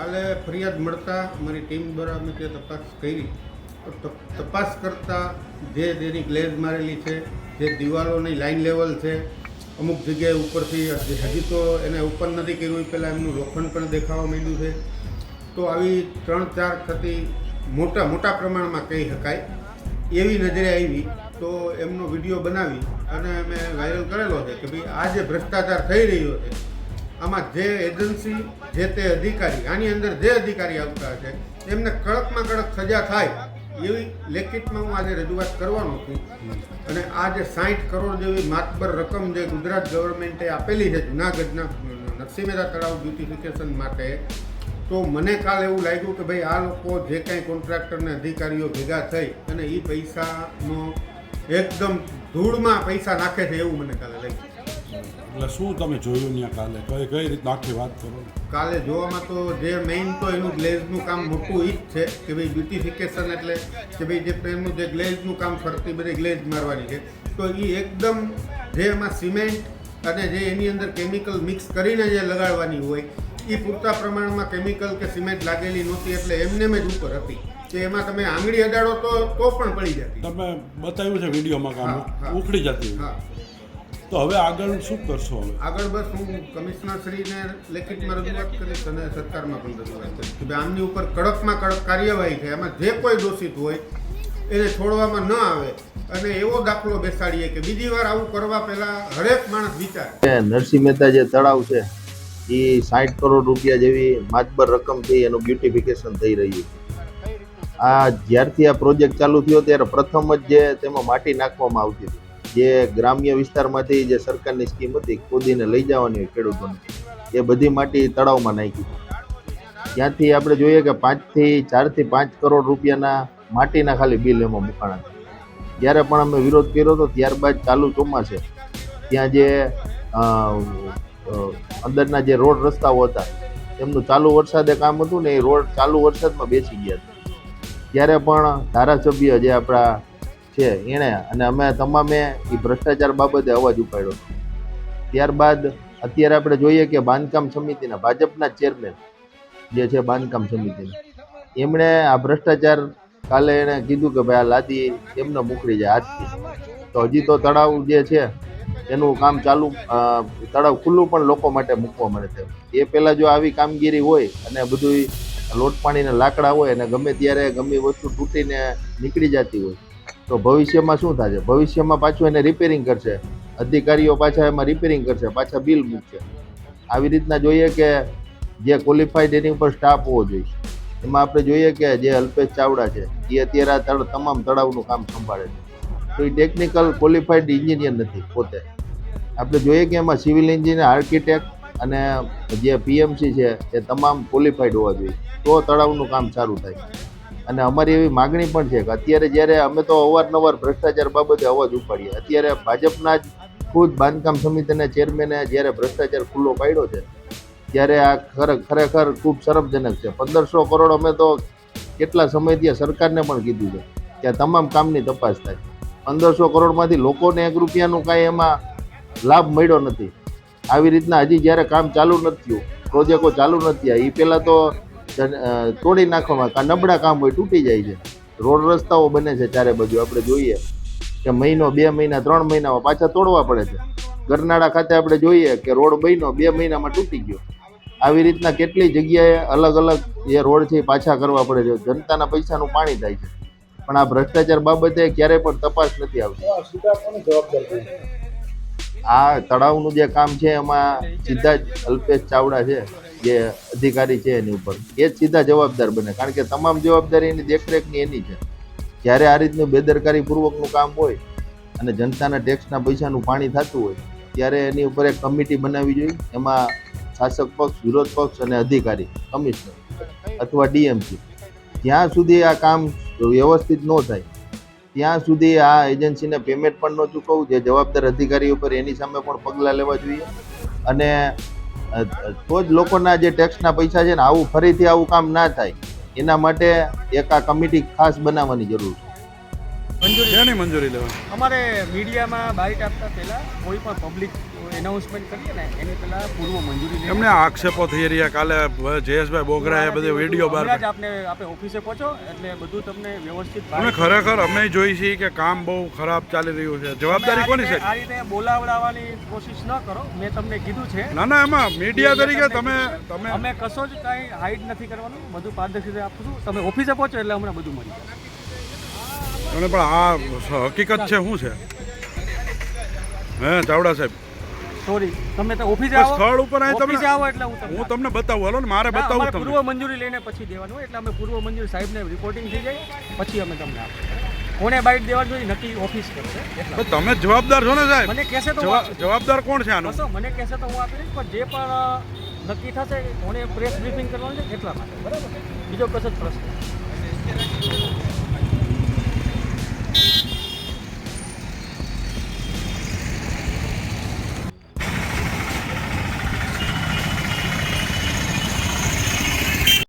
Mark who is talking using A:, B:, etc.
A: કાલે ફરિયાદ મળતા અમારી ટીમ દ્વારા અમે તે તપાસ કરી. તો તપાસ કરતા જે જેની ગ્લેઝ મારેલી છે, જે દિવાલોની લાઇન લેવલ છે, અમુક જગ્યાએ ઉપરથી હજી તો એને ઉપર નથી કર્યું પહેલાં એમનું લોખંડ પણ દેખાવા માંડ્યું છે. તો આવી ત્રણ ચાર થતી મોટા મોટા પ્રમાણમાં કહી શકાય. એવી નજરે આવી, તો એમનો વીડિયો બનાવી અને અમે વાયરલ કરેલો છે કે ભાઈ આ જે ભ્રષ્ટાચાર થઈ રહ્યો છે આમાં જે એજન્સી જે તે અધિકારી, આની અંદર જે અધિકારી આવતા છે એમને કડકમાં કડક સજા થાય, એવી લેખિતમાં હું આજે રજૂઆત કરવાનો છું. અને આ જે સાઠ કરોડ જેવી માતબર રકમ જે ગુજરાત ગવર્મેન્ટે આપેલી છે જુનાગઢના નરસિંહ મહેતા તળાવ બ્યુટિફિકેશન માટે, તો મને કાલ એવું લાગ્યું કે ભાઈ આ લોકો જે કાંઈ કોન્ટ્રાક્ટરને અધિકારીઓ ભેગા થઈ અને એ પૈસાનો એકદમ ધૂળમાં પૈસા નાખે છે એવું મને કાલે લાગ્યું.
B: એટલે શું તમે જોયું ત્યાં કાલે? કઈ કઈ રીતના આખી વાત કરો?
A: કાલે જોવામાં તો જે મેઇન તો એનું ગ્લેઝનું કામ મોટું ઈ જ છે કે ભાઈ બ્યુટિફિકેશન એટલે કે ભાઈ જે પ્રેમનું જે ગ્લેઝનું કામ ફરતી બધી ગ્લેઝ મારવાની છે. તો એ એકદમ જે એમાં સિમેન્ટ અને જે એની અંદર કેમિકલ મિક્સ કરીને જે લગાડવાની હોય એ પૂરતા પ્રમાણમાં કેમિકલ કે સિમેન્ટ લાગેલી નહોતી એટલે એમને જ ઉપર હતી કે એમાં તમે આંગળી અડાડો તો તો પણ પડી જતી.
B: તમે બતાવ્યું છે વિડીયોમાં કામ ઉખડી જતી.
A: હા.
B: તો હવે આગળ શું કરશો હવે?
A: આગળ બસ હું કમિશનરશ્રીને લેખિતમાં રજૂઆત કરીશ અને સરકારમાં પણ રજૂઆત કરીશ. કે ભાઈ આમની ઉપર કડકમાં કડક કાર્યવાહી થાય એમાં જે કોઈ દોષિત હોય એને છોડવામાં ન આવે. અને એવો દાખલો બેસાડીએ કે બીજી વાર આવું કરવા પહેલા હરેક માણસ વિચારે.
C: કે નરસિંહ મહેતા જે તળાવ છે એ સાઠ કરોડ રૂપિયા જેવી માતબર રકમથી એનું બ્યુટિફિકેશન થઈ રહ્યું છે. આ જ્યારથી આ પ્રોજેક્ટ ચાલુ થયો ત્યારે પ્રથમ જ જે તેમાં માટી નાખવામાં આવતી હતી. જે ગ્રામ્ય વિસ્તારમાંથી જે સરકારની સ્કીમ હતી, ખોદીને લઈ જવાની હોય ખેડૂતોને, એ બધી માટી તળાવમાં નાખી ત્યાંથી આપણે જોઈએ કે પાંચથી, ચારથી પાંચ કરોડ રૂપિયાના માટીના ખાલી બિલ એમાં મૂકાણા જ્યારે પણ અમે વિરોધ કર્યો હતો ત્યારબાદ ચાલુ ચોમાસે ત્યાં જે અંદરના જે રોડ રસ્તાઓ હતા, એમનું ચાલુ વરસાદે કામ હતું ને એ રોડ ચાલુ વરસાદમાં બેસી ગયા હતા. ત્યારે પણ ધારાસભ્ય જે આપણા છે એણે અને અમે તમામે એ ભ્રષ્ટાચાર બાબતે અવાજ ઉપાડ્યો. ત્યારબાદ અત્યારે આપણે જોઈએ કે બાંધકામ સમિતિના ભાજપના ચેરમેન જે છે બાંધકામ સમિતિના એમણે આ ભ્રષ્ટાચાર કાલે એણે કીધું કે ભાઈ આ લાદી એમને મોકલી જાય આજથી તો હજી તો તળાવ જે છે એનું કામ ચાલુ તળાવ ખુલ્લું પણ લોકો માટે મૂકવા મળે છે. એ પહેલાં જો આવી કામગીરી હોય અને બધું લોટ પાણીના લાકડા હોય અને ગમે ત્યારે ગમે વસ્તુ તૂટીને નીકળી જતી હોય તો ભવિષ્યમાં શું થશે? ભવિષ્યમાં પાછું એને રિપેરિંગ કરશે. અધિકારીઓ પાછા એમાં રિપેરિંગ કરશે, પાછા બિલ મૂકશે. આવી રીતના જોઈએ કે જે ક્વોલિફાઈડ એની ઉપર સ્ટાફ હોવો જોઈએ. એમાં આપણે જોઈએ કે જે અલ્પેશ ચાવડા છે, એ અત્યારે આ તળ, તમામ તળાવનું કામ સંભાળે છે. તો એ ટેકનિકલ ક્વોલિફાઈડ એન્જિનિયર નથી, પોતે. આપણે જોઈએ કે એમાં સિવિલ એન્જિનિયર આર્કિટેક્ટ અને જે પીએમસી છે, એ તમામ ક્વોલિફાઈડ હોવા જોઈએ. તો તળાવનું કામ સારું થાય. અને અમારી એવી માગણી પણ છે કે અત્યારે જ્યારે અમે તો અવારનવાર ભ્રષ્ટાચાર બાબતે અવાજ ઉપાડીએ, અત્યારે ભાજપના જ ખુદ બાંધકામ સમિતિના ચેરમેને જ્યારે ભ્રષ્ટાચાર ખુલ્લો પાડ્યો છે, ત્યારે આ ખરે- ખરેખર ખૂબ શરમજનક છે. પંદરસો કરોડ અમે તો કેટલા સમયથી સરકારને પણ કીધું છે કે આ તમામ કામની તપાસ થાય. પંદરસો કરોડમાંથી લોકોને એક રૂપિયાનું કાંઈ એમાં લાભ મળ્યો નથી. આવી રીતના હજી જ્યારે કામ ચાલુ નથી થયું, પ્રોજેક્ટો ચાલુ નથી થયા એ પહેલાં તો તોડી નાખવામાં કાં નબળા કામ હોય તૂટી જાય છે. રોડ રસ્તાઓ બને છે ચારે બાજુ. આપણે જોઈએ કે મહિનો, બે મહિના, ત્રણ મહિનામાં પાછા તોડવા પડે છે. ગરનાળા ખાતે આપણે જોઈએ કે રોડ બન્યો, બે મહિનામાં તૂટી ગયો. આવી રીતના કેટલી જગ્યાએ અલગ અલગ એ રોડથી પાછા કરવા પડે છે. જનતાના પૈસાનું પાણી થાય છે. પણ આ ભ્રષ્ટાચાર બાબતે ક્યારેય પણ તપાસ નથી આવતી. આ તળાવનું જે કામ છે, એમાં સીધા જ અલ્પેશ ચાવડા છે, જે અધિકારી છે એની ઉપર. એ સીધા જવાબદાર બને, કારણ કે તમામ જવાબદારી એની દેખરેખની એની છે. જ્યારે આ રીતનું બેદરકારી પૂર્વકનું કામ હોય અને જનતાના ટેક્સના પૈસાનું પાણી થતું હોય, ત્યારે એની ઉપર એક કમિટી બનાવવી જોઈએ. એમાં શાસક પક્ષ, વિરોધ પક્ષ અને અધિકારી, કમિશનર અથવા ડીએમસી. જ્યાં સુધી આ કામ વ્યવસ્થિત ન થાય ત્યાં સુધી આ એજન્સીને પેમેન્ટ પણ ન ચૂકવવું જે જવાબદાર અધિકારી ઉપર એની સામે પણ પગલાં લેવા જોઈએ. અને તો જ લોકોના જે ટેક્સના પૈસા છે ને, આવું ફરીથી આવું કામ ના થાય. એના માટે એક આ કમિટી ખાસ બનાવવાની જરૂર છે.
D: મંજૂરી
B: શેની મંજૂરી લેવા
D: અમારે મીડિયામાં બાઇટ આપતા પહેલાં કોઈ પણ પબ્લિક એનાઉન્સમેન્ટ કરીએ ને એની પહેલા પૂર્વ મંજૂરી લઈને
B: એમને આક્ષેપો થઈ રહ્યા? કાલે જયેશભાઈ બોગરાએ બધે વીડિયો બહાર
D: હમણાં જ આપને આપે ઓફિસે પહોંચો એટલે બધું તમને વ્યવસ્થિત
B: અમે ખરેખર અમે જોઈ છીએ કે કામ બહુ ખરાબ ચાલી રહ્યું છે. જવાબદારી કોની છે?
D: આ રીતે બોલાવડાવવાની કોશિશ ન કરો. મેં તમને કીધું છે.
B: ના ના એમાં મીડિયા તરીકે તમે તમે
D: અમે કશો જ કાંઈ હાઈડ નથી કરવાનું. બધું પારદર્શી રીતે આપું છું તમે ઓફિસે પહોંચો એટલે હમણાં બધું મળી જશે.
B: અને પણ આ હકીકત છે શું છે? હે ચાવડા સાહેબ.
D: સોરી તમે તો ઓફિસે આવો.
B: સ્થળ ઉપર
D: આવી
B: તમે
D: આવો એટલે હું તમને
B: હું તમને બતાવું હાલો ને મારે બતાવું તમને.
D: પૂર્વ મંજૂરી લઈને પછી દેવાનું હોય એટલે અમે પૂર્વ મંજૂરી સાહેબને રિપોર્ટિંગ થઈ જાય પછી અમે તમને આપીએ. કોને બાઇટ દેવાનું હોય નક્કી ઓફિસ કરશે
B: તમે જવાબદાર છો ને સાહેબ.
D: મને કહેશે તો
B: જવાબદાર કોણ છે આનો?
D: મને કહેશે તો હું આપી દઈશ પણ જે પણ નક્કી થશે કોને પ્રેસ બ્રીફિંગ કરવાનું છે એટલા માટે. બરાબર? બીજો કશો જ પ્રશ્ન.